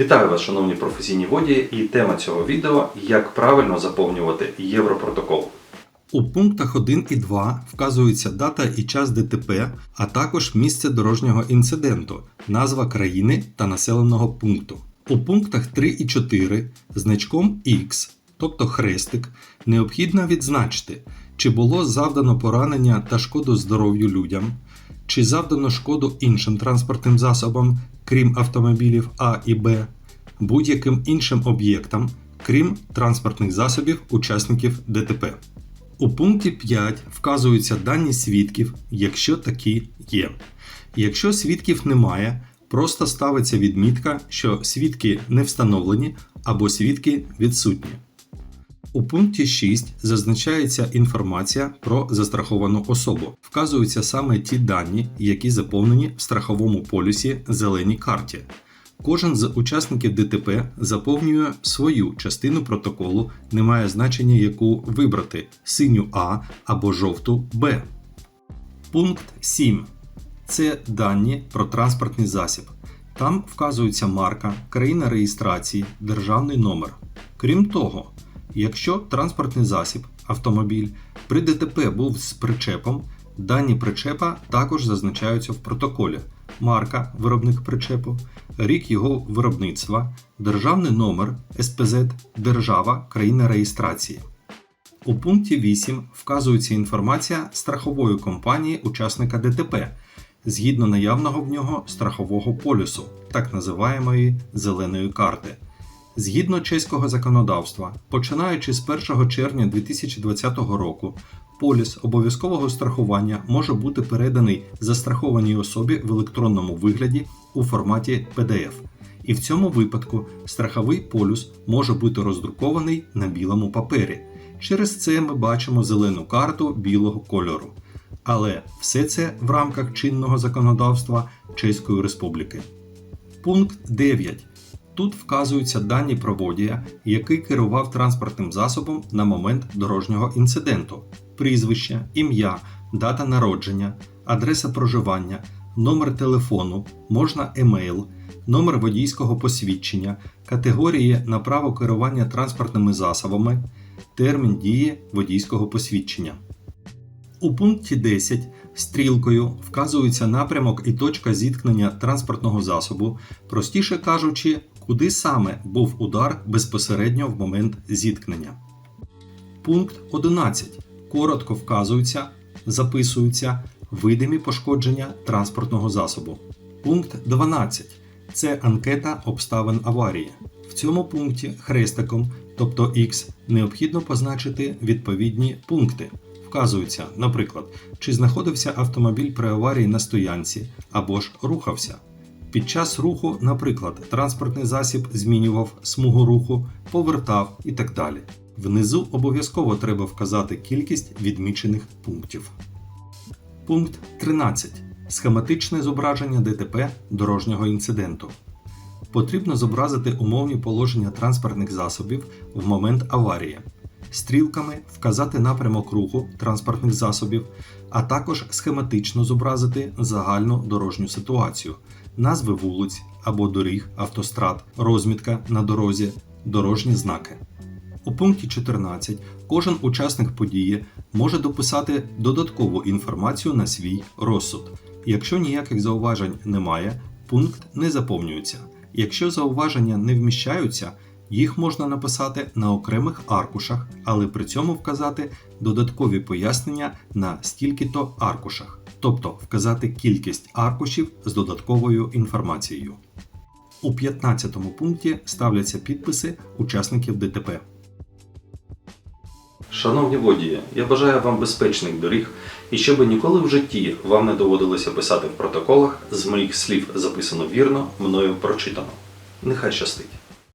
Вітаю вас, шановні професійні водії, і тема цього відео як правильно заповнювати Європротокол. У пунктах 1 і 2 вказується дата і час ДТП, а також місце дорожнього інциденту, назва країни та населеного пункту. У пунктах 3 і 4 значком X, тобто хрестик, необхідно відзначити, чи було завдано поранення та шкоду здоров'ю людям, чи завдано шкоду іншим транспортним засобам, крім автомобілів А і Б, будь-яким іншим об'єктам, крім транспортних засобів учасників ДТП. У пункті 5 вказуються дані свідків, якщо такі є. Якщо свідків немає, просто ставиться відмітка, що свідки не встановлені або свідки відсутні. У пункті 6 зазначається інформація про застраховану особу. Вказуються саме ті дані, які заповнені в страховому полюсі зеленій карті. Кожен з учасників ДТП заповнює свою частину протоколу, не має значення, яку вибрати синю А або жовту Б. Пункт 7. Це дані про транспортний засіб. Там вказується марка, країна реєстрації, державний номер. Крім того, якщо транспортний засіб, автомобіль при ДТП був з причепом, дані причепа також зазначаються в протоколі. Марка, виробник причепу, рік його виробництва, державний номер, СПЗ, держава, країна реєстрації. У пункті 8 вказується інформація страхової компанії учасника ДТП згідно наявного в нього страхового полюсу, так називаємої зеленої карти. Згідно чеського законодавства, починаючи з 1 червня 2020 року, поліс обов'язкового страхування може бути переданий застрахованій особі в електронному вигляді у форматі PDF. І в цьому випадку страховий полюс може бути роздрукований на білому папері. Через це ми бачимо зелену карту білого кольору. Але все це в рамках чинного законодавства Чеської Республіки. Пункт 9. Тут вказуються дані про водія, який керував транспортним засобом на момент дорожнього інциденту, прізвище, ім'я, дата народження, адреса проживання, номер телефону, можна емейл, номер водійського посвідчення, категорії на право керування транспортними засобами, термін дії водійського посвідчення. У пункті 10 стрілкою вказується напрямок і точка зіткнення транспортного засобу, простіше кажучи, куди саме був удар безпосередньо в момент зіткнення. Пункт 11. Коротко вказуються, записуються видимі пошкодження транспортного засобу. Пункт 12. Це анкета обставин аварії. В цьому пункті хрестиком, тобто X, необхідно позначити відповідні пункти. Вказується, наприклад, чи знаходився автомобіль при аварії на стоянці або ж рухався. Під час руху, наприклад, транспортний засіб змінював смугу руху, повертав і так далі. Внизу обов'язково треба вказати кількість відмічених пунктів. Пункт 13. Схематичне зображення ДТП дорожнього інциденту. Потрібно зобразити умовні положення транспортних засобів в момент аварії, стрілками вказати напрямок руху транспортних засобів, а також схематично зобразити загальну дорожню ситуацію, назви вулиць або доріг, автострад, розмітка на дорозі, дорожні знаки. У пункті 14 кожен учасник події може дописати додаткову інформацію на свій розсуд. Якщо ніяких зауважень немає, пункт не заповнюється. Якщо зауваження не вміщаються, їх можна написати на окремих аркушах, але при цьому вказати додаткові пояснення на стільки-то аркушах, тобто вказати кількість аркушів з додатковою інформацією. У 15 пункті ставляться підписи учасників ДТП. Шановні водії, я бажаю вам безпечних доріг і щоб ніколи в житті вам не доводилося писати в протоколах з моїх слів записано вірно, мною прочитано. Нехай щастить!